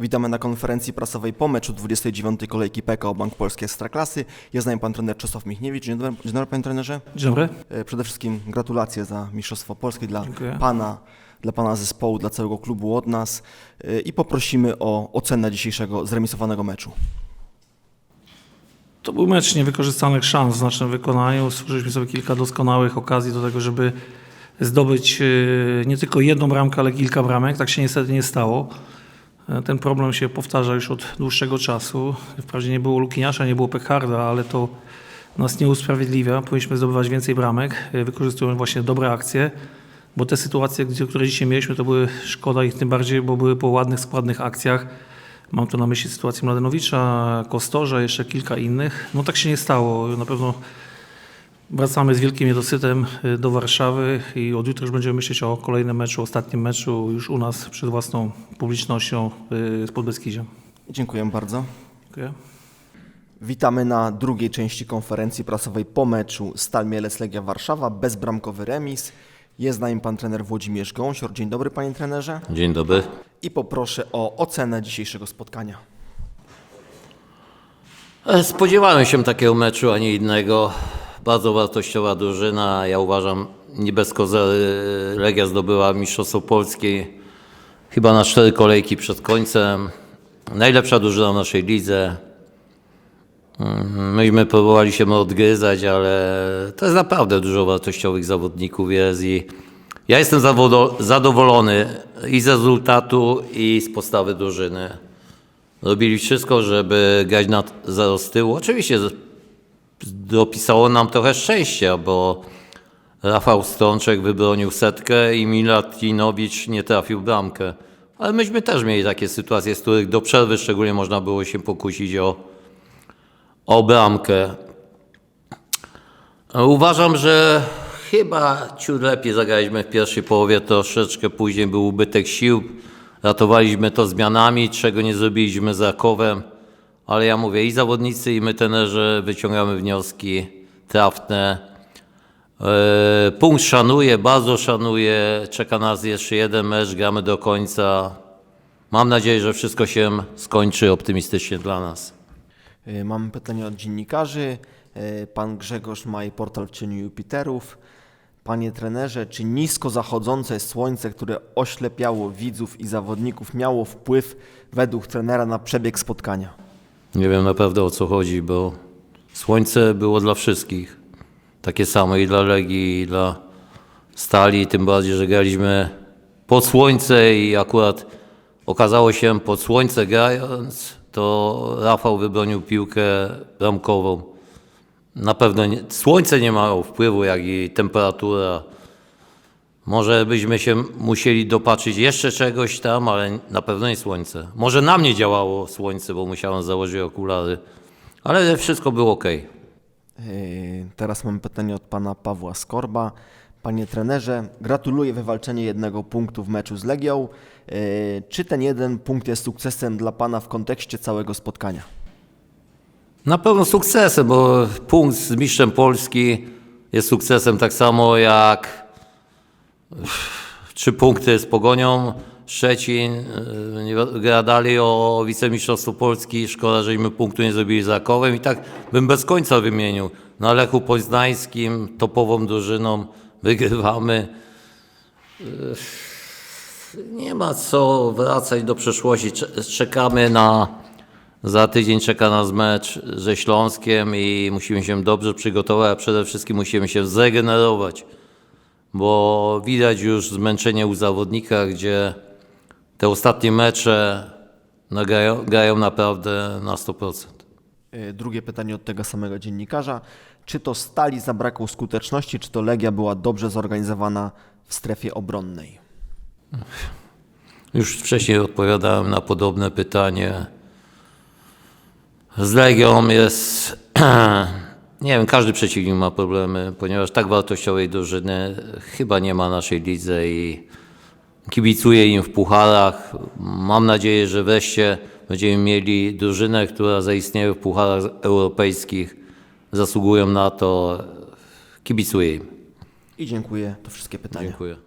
Witamy na konferencji prasowej po meczu 29. kolejki PKO Bank Polski Ekstraklasy. Jest z nami pan trener Czesław Michniewicz. Dzień dobry, dzień dobry panie trenerze. Dzień dobry. E, Przede wszystkim gratulacje za Mistrzostwo Polskie dla Dziękuję. pana, dla pana zespołu, dla całego klubu od nas E, i poprosimy o ocenę dzisiejszego zremisowanego meczu. To był mecz niewykorzystanych szans w naszym wykonaniu. Stworzyliśmy sobie kilka doskonałych okazji do tego, żeby zdobyć e, nie tylko jedną bramkę, ale kilka bramek. Tak się niestety nie stało. E, Ten problem się powtarza już od dłuższego czasu. Wprawdzie nie było Lukiniasza, nie było Pekharda, ale to nas nie usprawiedliwia. Powinniśmy zdobywać więcej bramek, e, wykorzystując właśnie dobre akcje, bo te sytuacje, które dzisiaj mieliśmy, to były szkoda ich tym bardziej, bo były po ładnych, składnych akcjach. Mam tu na myśli sytuację Mladenowicza, Kostorza, jeszcze kilka innych. No tak się nie stało. Na pewno wracamy z wielkim niedosytem y, do Warszawy i od jutra już będziemy myśleć o kolejnym meczu, ostatnim meczu już u nas przed własną publicznością y, z Podbeskidziem. Dziękuję bardzo. Dziękuję. Witamy na drugiej części konferencji prasowej po meczu Stal Mielec Legia Warszawa, bezbramkowy remis. Jest z nami pan trener Włodzimierz Gąsior. Dzień dobry panie trenerze. Dzień dobry. I poproszę o ocenę dzisiejszego spotkania. E, Spodziewałem się takiego meczu, a nie innego. Bardzo wartościowa drużyna. Ja uważam, nie bez kozery Legia zdobyła Mistrzostwo Polskie chyba na cztery kolejki przed końcem. Najlepsza drużyna w naszej lidze. Mm, Myśmy próbowali się odgryzać, ale to jest naprawdę dużo wartościowych zawodników jest i ja jestem zadowolony i z rezultatu, i z postawy drużyny. Robili wszystko, żeby grać na zero tyłu. Oczywiście dopisało nam trochę szczęścia, bo Rafał Strączek wybronił setkę i Milatinowicz nie trafił bramkę. Ale myśmy też mieli takie sytuacje, z których do przerwy szczególnie można było się pokusić o, o bramkę. Uważam, że chyba ciut lepiej zagraliśmy w pierwszej połowie, troszeczkę później był ubytek sił. Ratowaliśmy to zmianami, czego nie zrobiliśmy z Rakowem. Ale ja mówię, i zawodnicy, i my trenerzy wyciągamy wnioski trafne. E, Punkt szanuję, bardzo szanuję. Czeka nas jeszcze jeden mecz, gramy do końca. Mam nadzieję, że wszystko się skończy optymistycznie dla nas. Y, Mam pytanie od dziennikarzy. Y, Pan Grzegorz Maj, portal w cieniu Jupiterów. Panie trenerze, czy nisko zachodzące słońce, które oślepiało widzów i zawodników, miało wpływ według trenera na przebieg spotkania? Nie wiem naprawdę o co chodzi, bo słońce było dla wszystkich. Takie samo i dla Legii, i dla Stali, tym bardziej, że graliśmy pod słońce i akurat okazało się pod słońce grając, to Rafał wybronił piłkę bramkową. Na pewno nie, słońce nie mało wpływu, jak i temperatura. Może byśmy się musieli dopatrzyć jeszcze czegoś tam, ale na pewno nie słońce. Może na mnie działało słońce, bo musiałem założyć okulary, ale wszystko było ok. Yy, Teraz mam pytanie od pana Pawła Skorba. Panie trenerze, gratuluję wywalczenia jednego punktu w meczu z Legią. Yy, Czy ten jeden punkt jest sukcesem dla pana w kontekście całego spotkania? Na pewno sukcesem, bo punkt z mistrzem Polski jest sukcesem tak samo jak trzy punkty z Pogonią. Szczecin nie gra dalej o wicemistrzostwo Polski. Szkoda, żeśmy punktu nie zrobili z Rakowem i tak bym bez końca wymienił. Na Lechu Poznańskim, topową drużyną, wygrywamy. Yy, Nie ma co wracać do przeszłości. Cze- Czekamy na za tydzień czeka nas mecz ze Śląskiem i musimy się dobrze przygotować, a przede wszystkim musimy się zregenerować, bo widać już zmęczenie u zawodnika, gdzie te ostatnie mecze no, grają, grają naprawdę na 100%. Yy, Drugie pytanie od tego samego dziennikarza. Czy to Stali zabrakło skuteczności, czy to Legia była dobrze zorganizowana w strefie obronnej? Już wcześniej odpowiadałem na podobne pytanie. Z Legią jest, nie wiem, każdy przeciwnik ma problemy, ponieważ tak wartościowej drużyny chyba nie ma naszej lidze i kibicuję im w pucharach. Mam nadzieję, że wreszcie będziemy mieli drużynę, która zaistnieje w pucharach europejskich. Zasługują na to. Kibicuję im. I dziękuję. To wszystkie pytania. Dziękuję.